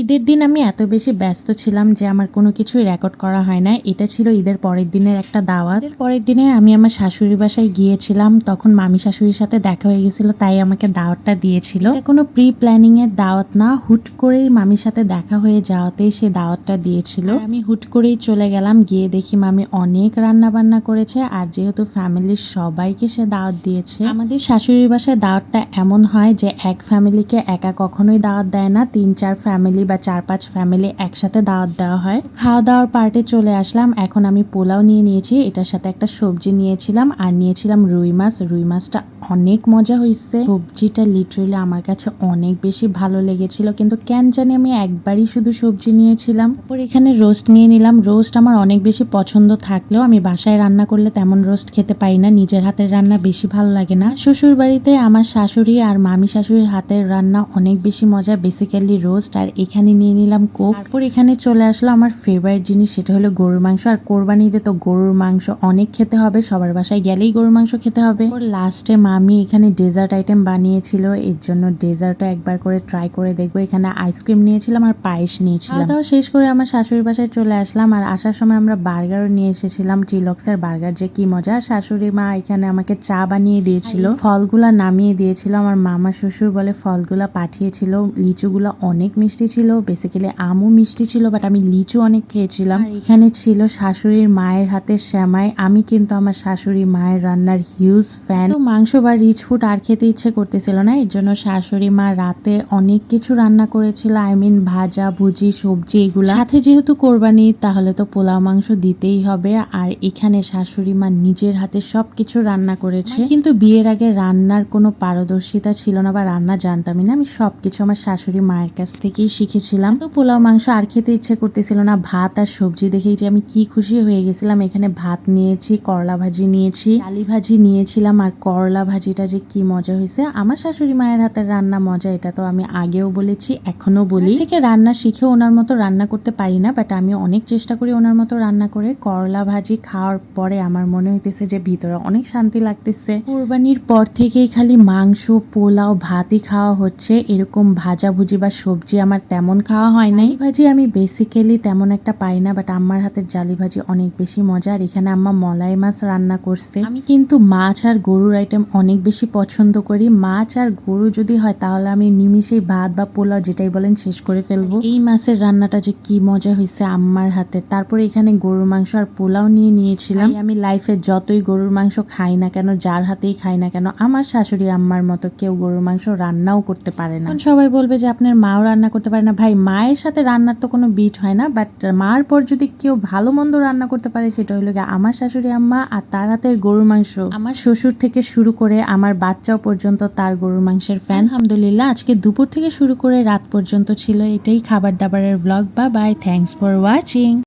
ঈদের দিন আমি এত বেশি ব্যস্ত ছিলাম যে আমার কোনো কিছুই রেকর্ড করা হয় না এটা ছিল ঈদের পরের দিনের একটা দাওয়াত। পরের দিনে আমি আমার শাশুড়ি বাসায় গিয়েছিলাম। তখন মামি শাশুড়ির সাথে দেখা হয়ে গেছিল, তাই আমাকে দাওয়াতটা দিয়েছিল। কোনো প্রি প্ল্যানিং এর দাওয়াত না। হুট করেই মামির সাথে দেখা হয়ে যাওয়াতেই সে দাওয়াতটা দিয়েছিল। আমি হুট করেই চলে গেলাম। গিয়ে দেখি মামি অনেক রান্না বান্না করেছে আর যেহেতু ফ্যামিলির সবাইকে সে দাওয়াত দিয়েছে, আমাদের শাশুড়ির বাসায় দাওয়াতটা এমন হয় যে এক ফ্যামিলিকে একা কখনোই দাওয়াত দেয় না। তিন চার ফ্যামিলি বা চার পাঁচ ফ্যামিলি একসাথে দাওয়াত দেওয়া হয়। খাওয়া দাওয়ার পার্টে চলে আসলাম। এখন আমি পোলাও নিয়ে নিয়েছি। এটার সাথে একটা সবজি নিয়েছিলাম আর নিয়েছিলাম রুই মাছ। রুই মাছটা অনেক মজা হয়েছে। সবজিটা লিটারেলি আমার কাছে অনেক বেশি ভালো লেগেছিল। কিন্তু কেন জানি আমি একবারই শুধু সবজি নিয়েছিলাম। তারপর এখানে রোস্ট নিয়ে নিলাম। রোস্ট আমার অনেক বেশি পছন্দ থাকলেও আমি বাসায় রান্না করলে তেমন রোস্ট খেতে পারি না। নিজের হাতের রান্না বেশি ভালো লাগে না। শ্বশুর বাড়িতে আমার শাশুড়ি আর মামি শাশুড়ির হাতের রান্না অনেক বেশি মজা। বেসিক্যালি রোস্ট আর এখানে নিয়ে নিলাম কোক। তারপর এখানে চলে আসলো আমার ফেভারিট জিনিস সেটা হলো গরুর মাংস। আর কোরবানিতে তো গরুর মাংস অনেক খেতে হবে সবার বাসায় গেলেই গরুর মাংস খেতে হবে। লাস্টে মামি এখানে ডেজার্ট আইটেম বানিয়েছিল এর জন্য ডেজার্টও একবার করে ট্রাই করে দেখব। এখানে আইসক্রিম নিয়েছিলাম আর পায়েস নিয়েছিলাম। দাওয়া শেষ করে আমার শাশুড়ির বাসায় চলে আসলাম আর আসার সময় আমরা বার্গারও নিয়ে এসেছিলাম চিলক্সের বার্গার যে কি মজা। শাশুড়ি মা এখানে আমাকে চা বানিয়ে দিয়েছিল ফলগুলা নামিয়ে দিয়েছিল। আমার মামা শ্বশুর বলে ফলগুলা পাঠিয়েছিল লিচুগুলো অনেক মিষ্টি ছিল। বেসিক্যালি আমও মিষ্টি ছিল বাট আমি লিচু অনেক খেয়েছিলাম। এখানে ছিল শাশুড়ির মায়ের হাতের শ্যামাই। আমি কিন্তু আমার শাশুড়ি মায়ের রান্নার হিউজ ফ্যান মাংস বা রিচ ফুড আর খেতে ইচ্ছে করতেছিল না এর জন্য শাশুড়ি মা রাতে অনেক কিছু রান্না করেছিল। আই মিন ভাজা ভুজি সবজি এগুলো। সাথে যেহেতু কোরবানি তাহলে তো পোলাও মাংস দিতেই হবে। আর এখানে শাশুড়ি মা নিজের হাতে সবকিছু রান্না করেছে। কিন্তু বিয়ের আগে রান্নার কোনো পারদর্শিতা ছিল না বা রান্না জানতামই না। আমি সবকিছু আমার শাশুড়ি মায়ের কাছ থেকেই শিখেছিলাম তো পোলাও মাংস আর খেতে ইচ্ছে করতেছিল না। ভাত আর সবজি দেখেই যে আমি কি খুশি হয়ে গেছিলাম। এখানে ভাত নিয়েছি করলা ভাজি নিয়েছি আলি ভাজি নিয়েছিলাম আর করলা ভাজিটা যে কি মজা হয়েছে। আমার শাশুড়ি মায়ের হাতের রান্না মজা এটা তো আমি আগেও বলেছি এখনও বলি। থেকে রান্না শিখে ওনার মতো রান্না করতে পারি না বাট আমি অনেক চেষ্টা করি ওনার মতো রান্না করে। করলা ভাজি খাওয়ার পরে আমার মনে হইতেছে যে ভিতরে অনেক শান্তি লাগতেছে। কোরবানির পর থেকেই খালি মাংস পোলাও ভাতই খাওয়া হচ্ছে। এরকম ভাজা ভুজি বা সবজি আমার তেমন খাওয়া হয় নাই। ভাজি আমি বেসিক্যালি তেমন একটা পাই না বাট আম্মার হাতের জালি ভাজি অনেক বেশি মজা আর এখানে আম্মা মলাই মাছ রান্না করছে। আমি কিন্তু মাছ আর গরুর আইটেম অনেক বেশি পছন্দ করি। মাছ আর গরু যদি হয়, তাহলে আমি নিমিশেই ভাত বা পোলাও যেটাই বলেন শেষ করে ফেলব। এই মাছের রান্নাটা যে কি মজা হয়েছে আম্মার হাতে। তারপরে এখানে গরুর মাংস আর পোলাও নিয়ে নিয়েছিলাম। আমি লাইফে যতই গরুর মাংস খাই না কেন, যার হাতেই খাই না কেন, আমার শাশুড়ি আম্মার মতো কেউ গরুর মাংস রান্নাও করতে পারে না। সবাই বলবে যে আপনার মাও রান্না করতে পারে না, ভাই, মায়ের সাথে রান্নার তো কোনো বিট হয় না বাট মার পর যদি কেউ ভালো মন্দ রান্না করতে পারে, সেটা হলো গিয়ে আমার শাশুড়ি আম্মা আর তার হাতের গরুর মাংস। আমার শ্বশুর থেকে শুরু করে আমার বাচ্চাও পর্যন্ত তার গরুর মাংসের ফ্যান আলহামদুলিল্লাহ, আজকে দুপুর থেকে শুরু করে রাত পর্যন্ত ছিল এটাই খাবার দাবারের ব্লগ বা বাই থ্যাংকস ফর ওয়াচিং